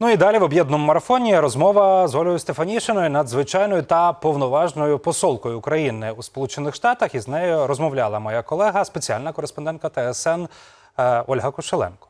Ну і далі в об'єднаному марафоні розмова з Олею Стефанішиною, надзвичайною та повноважною посолкою України у Сполучених Штатах. І з нею розмовляла моя колега, спеціальна кореспондентка ТСН е, Ольга Кошеленко.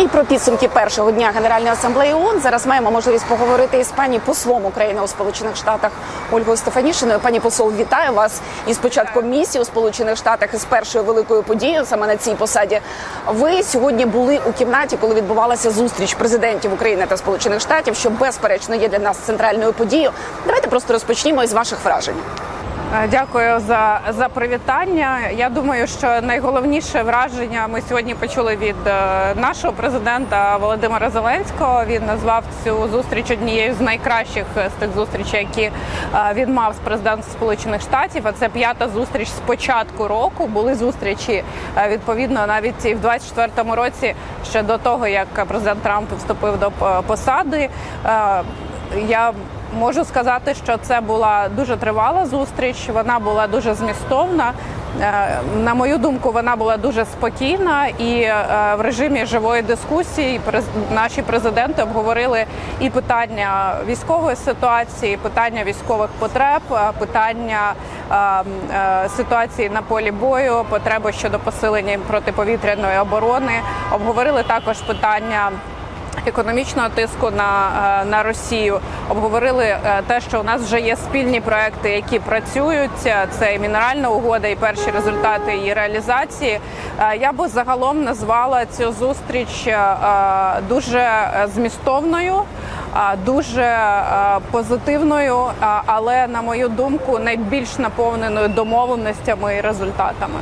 І про підсумки першого дня Генеральної асамблеї ООН зараз маємо можливість поговорити із пані послом України у Сполучених Штатах Ольгою Стефанішиною. Пані посол, вітаю вас із початком місії у Сполучених Штатах із першою великою подією саме на цій посаді. Ви сьогодні були у кімнаті, коли відбувалася зустріч президентів України та Сполучених Штатів, що безперечно є для нас центральною подією. Давайте просто розпочнімо із ваших вражень. Е, Дякую за, за привітання. Я думаю, що найголовніше враження ми сьогодні почули від е, нашого президента Володимира Зеленського. Він назвав цю зустріч однією з найкращих з тих зустрічей, які е, він мав з президентом Сполучених Штатів. А це п'ята зустріч з початку року. Були зустрічі відповідно навіть і в 24-му році, ще до того як президент Трамп вступив до посади. Я Можу сказати, що це була дуже тривала зустріч. Вона була дуже змістовна. Е, На мою думку, вона була дуже спокійна і е, в режимі живої дискусії наші президенти обговорили і питання військової ситуації, питання військових потреб, е, питання ситуації на полі бою, потреби щодо посилення протиповітряної оборони. Обговорили також питання економічного тиску на, е, на Росію. Обговорили е, те, що у нас вже є спільні проекти, які працюють. Е, Це і мінеральна угода, і перші результати її реалізації. Я би загалом назвала цю зустріч дуже змістовною. Дуже позитивною, але на мою думку, найбільш наповненою домовленостями і результатами.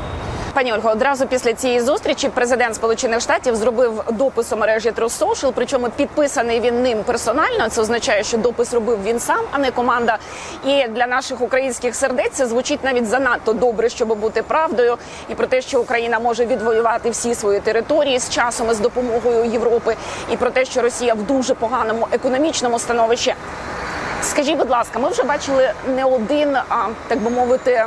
Пані Ольго, одразу після цієї зустрічі президент Сполучених Штатів зробив допис у мережі True Social, причому підписаний він ним персонально. Це означає, що допис робив він сам, а не команда. І для наших українських сердець це звучить навіть занадто добре, щоб бути правдою, і про те, що Україна може відвоювати всі свої території з часом і з допомогою Європи, і про те, що Росія в дуже поганому економічному становищі. Скажіть, будь ласка, ми вже бачили не один, а так би мовити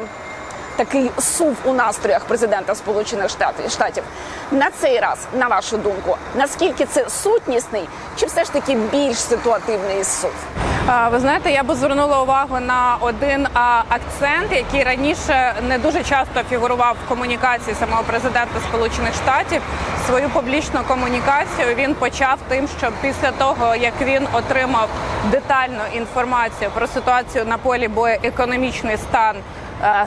такий сув у настроях президента Сполучених Штатів. На цей раз, на вашу думку, наскільки це сутнісний, чи все ж таки більш ситуативний сув? Ви знаєте, я би звернула увагу на один акцент, який раніше не дуже часто фігурував в комунікації самого президента Сполучених Штатів. Свою публічну комунікацію він почав тим, що після того як він отримав детальну інформацію про ситуацію на полі бою, економічний стан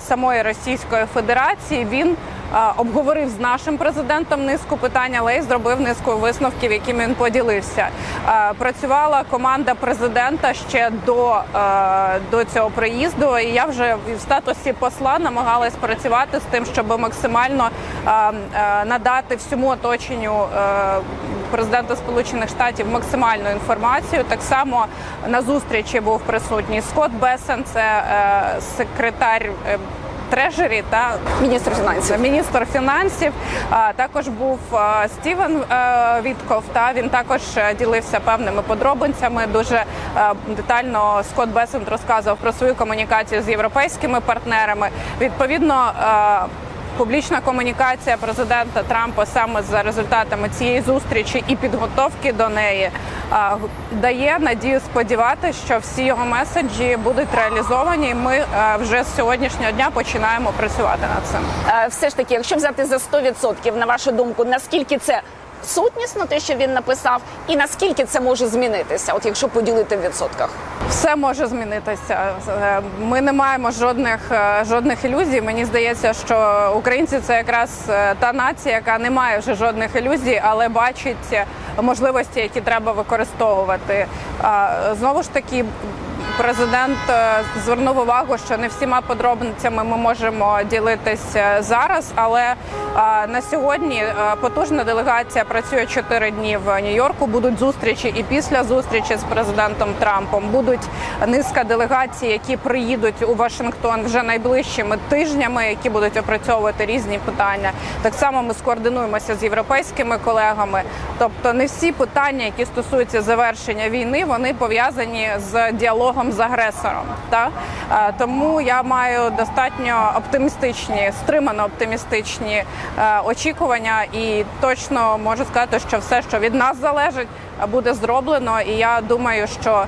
самої Російської Федерації, він е, обговорив з нашим президентом низку питань, але й зробив низку висновків, якими він поділився. Е, Працювала команда президента ще до, е, до цього приїзду, і я вже в статусі посла намагалась працювати з тим, щоб максимально е, е, надати всьому оточенню е, президента Сполучених Штатів максимальну інформацію. Так само на зустрічі був присутній Скотт Бесен, це е, секретар. е, Трежері та Міністр фінансів. міністр фінансів. А також був а, Стівен е, Вітков. Та він також е, ділився певними подробицями. Дуже е, детально Скотт Бесент розказував про свою комунікацію з європейськими партнерами. Відповідно. Е, Публічна комунікація президента Трампа саме за результатами цієї зустрічі і підготовки до неї дає надію сподіватися, що всі його меседжі будуть реалізовані. і Ми вже з сьогоднішнього дня починаємо працювати над цим. Е, Все ж таки, якщо взяти за 100%, на вашу думку, наскільки це сутнісно, те, що він написав, і наскільки це може змінитися, от якщо поділити в відсотках? Все може змінитися. Е, Ми не маємо жодних е, жодних ілюзій. Мені здається, що українці це якраз е, та нація, яка не має вже жодних ілюзій, але бачить можливості, які треба використовувати. Знову ж таки. Президент е, звернув увагу, що не всіма подробицями ми можемо ділитися зараз, але е, на сьогодні е, потужна делегація працює чотири дні в Нью-Йорку. Будуть зустрічі і після зустрічі з президентом Трампом. Будуть низка делегацій, які приїдуть у Вашингтон вже найближчими тижнями, які будуть опрацьовувати різні питання. Так само ми скоординуємося з європейськими колегами. Тобто не всі питання, які стосуються завершення війни, вони пов'язані з діалогом з агресором. Та? Е, Тому я маю достатньо оптимістичні, стримано оптимістичні е, очікування, і точно можу сказати, що все, що від нас залежить, буде зроблено. І я думаю, що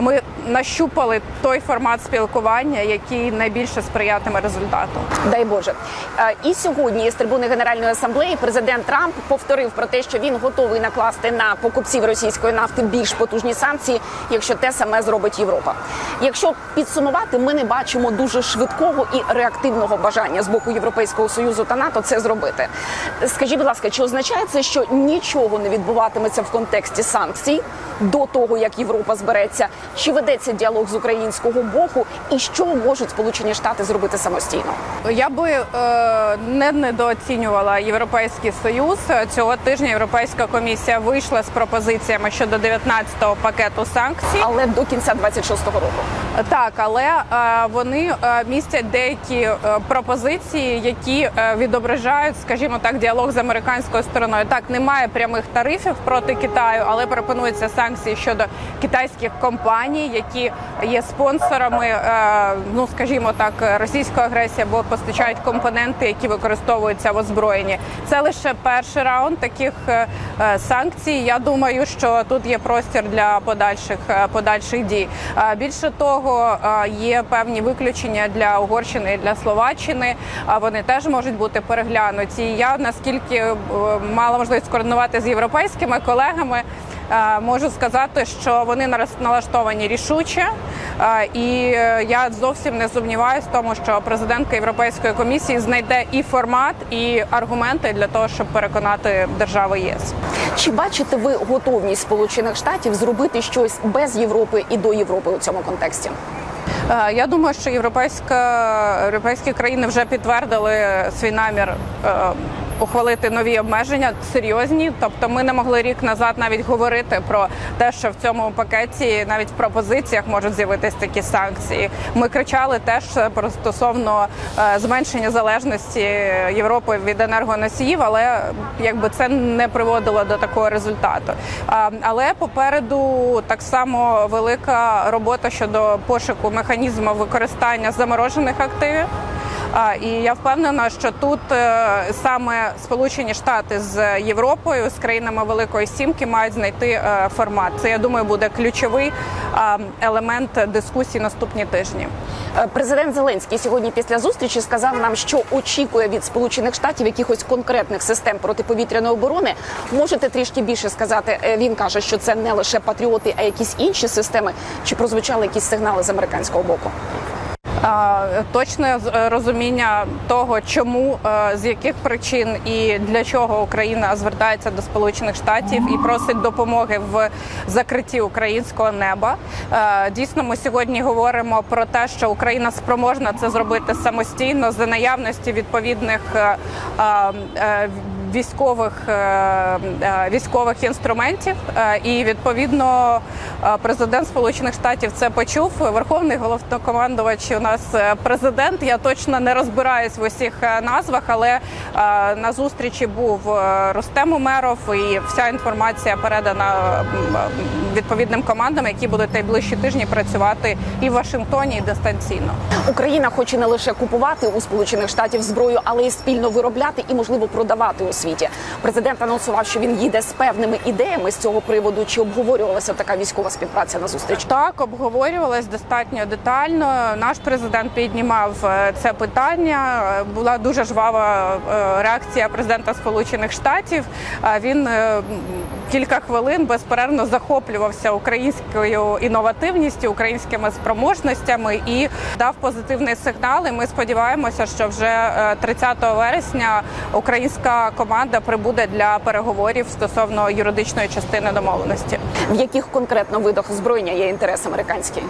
ми нащупали той формат спілкування, який найбільше сприятиме результату. Дай Боже. Е, І сьогодні з трибуни Генеральної асамблеї президент Трамп повторив про те, що він готовий накласти на покупців російської нафти більш потужні санкції, якщо те саме зробить Європа. Якщо підсумувати, ми не бачимо дуже швидкого і реактивного бажання з боку Європейського союзу та НАТО це зробити. Скажіть, будь ласка, чи означає це, що нічого не відбуватиметься в контексті санкцій до того, як Європа збереться? Чи ведеться діалог з українського боку, і що можуть Сполучені Штати зробити самостійно? Я би е, не недооцінювала Європейський Союз. Цього тижня Європейська комісія вийшла з пропозиціями щодо 19-го пакету санкцій. але до кінця 26-го року. Так, але е, вони е, містять деякі е, пропозиції, які е, відображають, скажімо так, діалог з американською стороною. Так, немає прямих тарифів проти Китаю, але пропонуються санкції щодо китайських компаній, які є спонсорами, е, ну скажімо так, російської агресії або постачають компоненти, які використовуються в озброєнні. Це лише перший раунд таких е, е, санкцій. Я думаю, що тут є простір для подальших подальших дій. Більше того, є певні виключення для Угорщини і для Словаччини. Вони теж можуть бути переглянуті. Я наскільки мала можливість координувати з європейськими колегами. Е, Можу сказати, що вони налаштовані рішуче, Е, і е, я зовсім не сумніваюся в тому, що президентка Європейської комісії знайде і формат, і аргументи для того, щоб переконати держави єс. Чи бачите ви готовність Сполучених Штатів зробити щось без Європи і до Європи у цьому контексті? Я думаю, що європейська європейські країни вже підтвердили свій намір. Е, Ухвалити нові обмеження серйозні, тобто ми не могли рік назад навіть говорити про те, що в цьому пакеті навіть в пропозиціях можуть з'явитись такі санкції. Ми кричали теж про стосовно е, зменшення залежності Європи від енергоносіїв, але якби це не приводило до такого результату. Але попереду так само велика робота щодо пошуку механізму використання заморожених активів. І я впевнена, що тут е, саме Сполучені Штати з Європою, з країнами Великої Сімки мають знайти е, формат. Це я думаю буде ключовий елемент дискусії наступні тижні. Е, Президент Зеленський сьогодні після зустрічі сказав нам, що очікує від Сполучених Штатів якихось конкретних систем протиповітряної оборони. Можете трішки більше сказати? Він каже, що це не лише патріоти, а якісь інші системи. Чи прозвучали якісь сигнали з американського боку? А, Точне е, розуміння того, чому е, з яких причин і для чого Україна звертається до Сполучених Штатів і просить допомоги в закритті українського неба. Е, Дійсно, ми сьогодні говоримо про те, що Україна спроможна це зробити самостійно за наявності відповідних е, е, е, військових е, е, військових інструментів. Е, І відповідно президент Сполучених Штатів це почув. Верховний головнокомандувач у нас президент. Я точно не розбираюсь в усіх назвах, але на зустрічі був Рустем Умеров, і вся інформація передана відповідним командам, які будуть найближчі тижні працювати і в Вашингтоні, і дистанційно. Україна хоче не лише купувати у Сполучених Штатів зброю, але й спільно виробляти і можливо продавати у світі. Президент анонсував, що він їде з певними ідеями з цього приводу. Чи обговорювалася така військова співпраця на зустріч? Так, обговорювалось достатньо детально. Наш президент піднімав е, це питання. Була дуже жвава е, реакція президента Сполучених Штатів. Він е, кілька хвилин безперервно захоплювався українською інновативністю, українськими спроможностями і дав позитивний сигнал. І ми сподіваємося, що вже е, 30 вересня українська команда прибуде для переговорів стосовно юридичної частини домовленості. В яких конкретно видах озброєння є інтерес американський?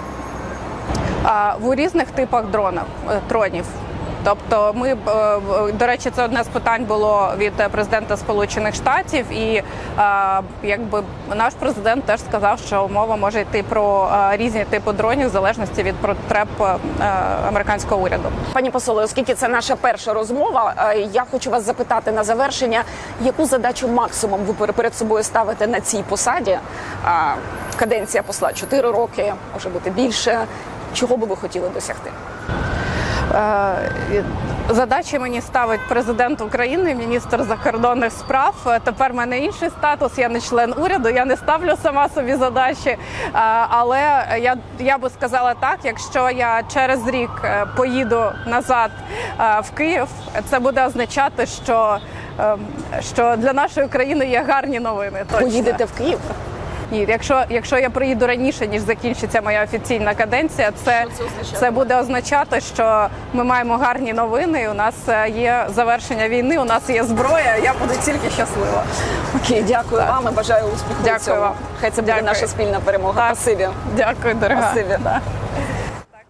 В різних типах дронів, тронів. дронів. Тобто, ми е, до речі, це одне з питань було від е, президента Сполучених Штатів, і е, якби наш президент теж сказав, що мова може йти про різні типи дронів в залежності від потреб американського уряду. Пані посоле, оскільки це наша перша розмова, я хочу вас запитати на завершення, яку задачу максимум ви пер- перед собою ставите на цій посаді? Каденція посла 4 роки, може бути більше. Чого би ви хотіли досягти? Е, Задачі мені ставить президент України, міністр закордонних справ. Е, Тепер в мене інший статус. Я не член уряду. Я не ставлю сама собі задачі. Е, Але я, я би сказала так: якщо я через рік поїду назад в Київ, це буде означати, що, е, що для нашої країни є гарні новини. Точно. Поїдете в Київ? Ні, якщо, якщо я приїду раніше, ніж закінчиться моя офіційна каденція, це, це це буде означати, що ми маємо гарні новини. У нас е, є завершення війни, у нас є зброя. Я буду тільки щаслива. Окей, дякую вам і бажаю успіху. Дякую цьому. вам. Хай це буде Дякую. наша спільна перемога. Так. Спасибі. Дякую, дорога. Спасибі. Да.